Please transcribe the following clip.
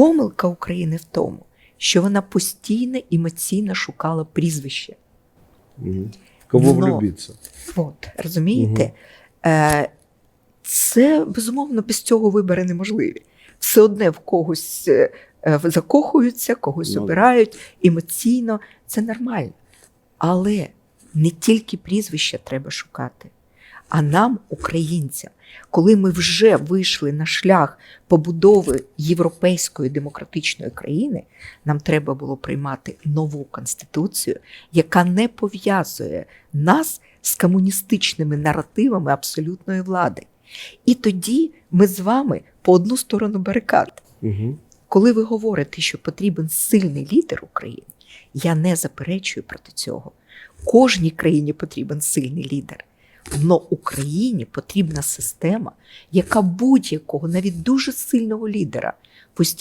Помилка України в тому, що вона постійно емоційно шукала прізвище. Мгм. Кого влюбиться? От, розумієте? Е, це безумовно без цього вибори неможливі. Все одне в когось е, е, закохуються, когось Ну, обирають емоційно. Це нормально. Але не тільки прізвища треба шукати, а нам, українцям, коли ми вже вийшли на шлях побудови європейської демократичної країни, нам треба було приймати нову конституцію, яка не пов'язує нас з комуністичними наративами абсолютної влади. І тоді ми з вами по одну сторону барикад. Угу. Коли ви говорите, що потрібен сильний лідер України, я не заперечую проти цього. Кожній країні потрібен сильний лідер. Но Україні потрібна система, яка будь-якого, навіть дуже сильного лідера, постійно